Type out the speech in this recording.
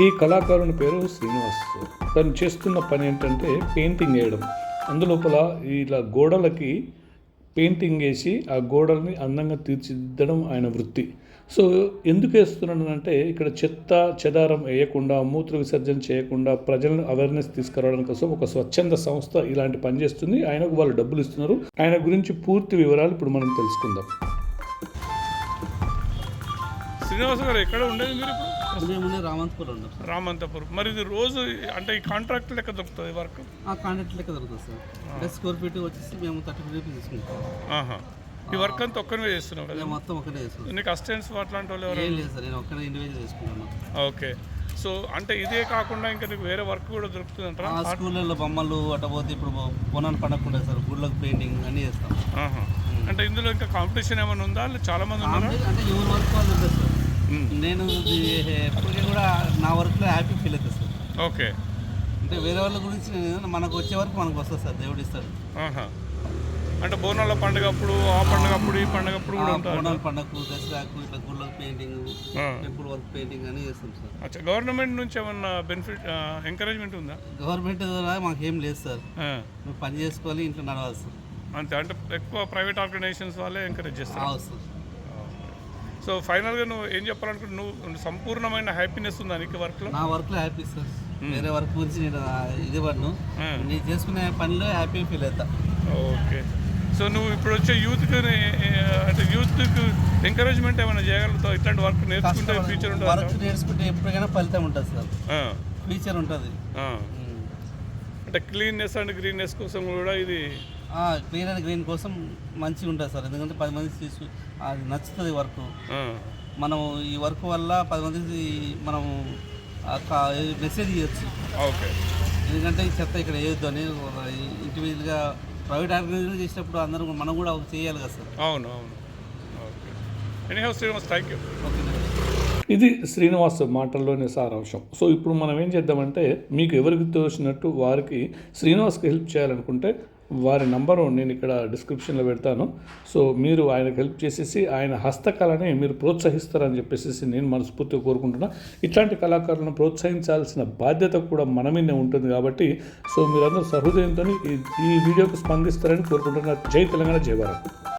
ఈ కళాకారుని పేరు శ్రీనివాస్. తను చేస్తున్న పని ఏంటంటే పెయింటింగ్ వేయడం. అందులోపల ఇలా గోడలకి పెయింటింగ్ వేసి ఆ గోడల్ని అందంగా తీర్చిదిద్దడం ఆయన వృత్తి. సో ఎందుకు వేస్తున్నాడు అంటే ఇక్కడ చెత్త చెదారం వేయకుండా మూత్ర విసర్జన చేయకుండా ప్రజలను అవేర్నెస్ తీసుకురావడం కోసం ఒక స్వచ్ఛంద సంస్థ ఇలాంటి పని చేస్తుంది. ఆయనకు వాళ్ళు డబ్బులు ఇస్తున్నారు. ఆయన గురించి పూర్తి వివరాలు ఇప్పుడు మనం తెలుసుకుందాం. శ్రీనివాస్ గారు ఎక్కడ ఉండేది మీరు ఇప్పుడు? రామంతపూర్ ఉన్నాం రామంతపురం. మరి ఇది రోజు అంటే ఈ కాంట్రాక్ట్ లెక్క దొరుకుతుంది వర్క్? ఆ కాంట్రాక్ట్ లెక్క దొరుకుతుంది సార్. అంటే స్క్వేర్ ఫీట్ వచ్చేసి మేము థర్టీ రూపీస్ తీసుకుంటాం. ఆహా. ఈ వర్క్ అంతా ఒక్కనే చేస్తున్నావు కదా? మొత్తం ఒకటే చేసుకుంటాం నీకు అసిస్టెంట్స్ అట్లాంటి వాళ్ళు ఎవరు ఏం లేదు సార్ నేను ఒక్కనే ఇండివిజువల్ చేసుకుంటాను ఓకే. సో అంటే ఇదే కాకుండా ఇంకా నీకు వేరే వర్క్ కూడా దొరుకుతుంది అంటారా? ఆ స్కూళ్ళల్లో బొమ్మలు అట్టపోతే ఇప్పుడు పొనాన్ని పండకుండా సార్ గుళ్ళకి పెయింటింగ్ అన్నీ చేస్తాం. ఆహా. అంటే ఇందులో ఇంకా కాంపిటీషన్ ఏమైనా ఉందా? చాలా మంది ఉన్నారా? అంటే- ఎవరి వర్క్ వాళ్ళు సార్. నేను ఎప్పటికీ కూడా నా వర్క్లో హ్యాపీ ఫీల్ అవుతుంది సార్. ఓకే. అంటే వేరే వాళ్ళ గురించి నేను మనకు వచ్చే వరకు మనకు వస్తుంది సార్ దేవుడు ఇస్తాడు. అంటే బోనాల పండుగ అప్పుడు ఆ పండుగ అప్పుడు ఈ పండుగ అప్పుడు కూడా పొనాల పండగకు దసరాకు ఇట్లా గుళ్ళకి పెయింటింగ్. టెంపుల్ వర్క్ పెయింటింగ్ అని చేస్తాం సార్. అచ్చా గవర్నమెంట్ నుంచి ఏమన్నా బెనిఫిట్ ఎంకరేజ్మెంట్ ఉందా? గవర్నమెంట్ ద్వారా మాకేం లేదు సార్. మేము పని చేసుకోవాలి ఇంట్లో నడవాలి సార్. అంతే అంటే ఎక్కువ ప్రైవేట్ ఆర్గనైజేషన్స్ వాళ్ళే ఎంకరేజ్ చేస్తారు. సార్. సో ఫైనల్గా నువ్వు ఏం చెప్పాలనుకుంటే నువ్వు సంపూర్ణమైన హ్యాపీనెస్ ఉందా నీకు వర్క్లో నా వర్క్లో హ్యాపీ సార్ వేరే వర్క్ గురించి నేను ఇది పడను ఆ. నేను చేసుకునే పనిలో హ్యాపీ ఫీల్ అవుతా. ఓకే. సో నువ్వు ఇప్పుడు వచ్చే యూత్కి అంటే యూత్కి ఎంకరేజ్మెంట్ ఏమైనా చేయగలుగుతావు? ఇట్లాంటి వర్క్ నేర్చుకుంటే ఫ్యూచర్ ఉంటుంది? వర్క్ నేర్చుకుంటే ఎప్పటికైనా ఫలితం ఉంటుంది సార్ ఫ్యూచర్ ఉంటుంది. అంటే క్లీన్నెస్ అండ్ గ్రీన్నెస్ కోసం కూడా ఇది క్లీన్ అండ్ గ్రీన్ కోసం మంచిగా ఉంటుంది సార్. ఎందుకంటే పది మంది తీసుకు అది నచ్చుతుంది వర్క్ మనం ఈ వర్క్ వల్ల పది మందికి మనం మెసేజ్ ఇవ్వచ్చు ఓకే. ఎందుకంటే ఈ చెత్త ఇక్కడ వేయొద్దు అని ఇండివిజువల్గా ప్రైవేట్ ఆర్గనైజేషన్ చేసినప్పుడు అందరూ మనం కూడా చేయాలి కదా సార్. అవును అవును. Okay. Srinivas thank you okay ఇది శ్రీనివాస్ మాటల్లోనే సారాంశం. సో ఇప్పుడు మనం ఏం చేద్దామంటే మీకు ఎవరికి తోచినట్టు వారికి శ్రీనివాస్కి హెల్ప్ చేయాలనుకుంటే వారి నంబరు నేను ఇక్కడ డిస్క్రిప్షన్లో పెడతాను. సో మీరు ఆయనకు హెల్ప్ చేసేసి ఆయన హస్తకళని మీరు ప్రోత్సహిస్తారని చెప్పేసి నేను మనస్ఫూర్తిగా కోరుకుంటున్నా. ఇట్లాంటి కళాకారులను ప్రోత్సహించాల్సిన బాధ్యత కూడా మన మీదే ఉంటుంది కాబట్టి సో మీరందరూ సహృదయంతో ఈ ఈ వీడియోకి స్పందిస్తారని కోరుకుంటున్నాను జై తెలంగాణ జై భారత్.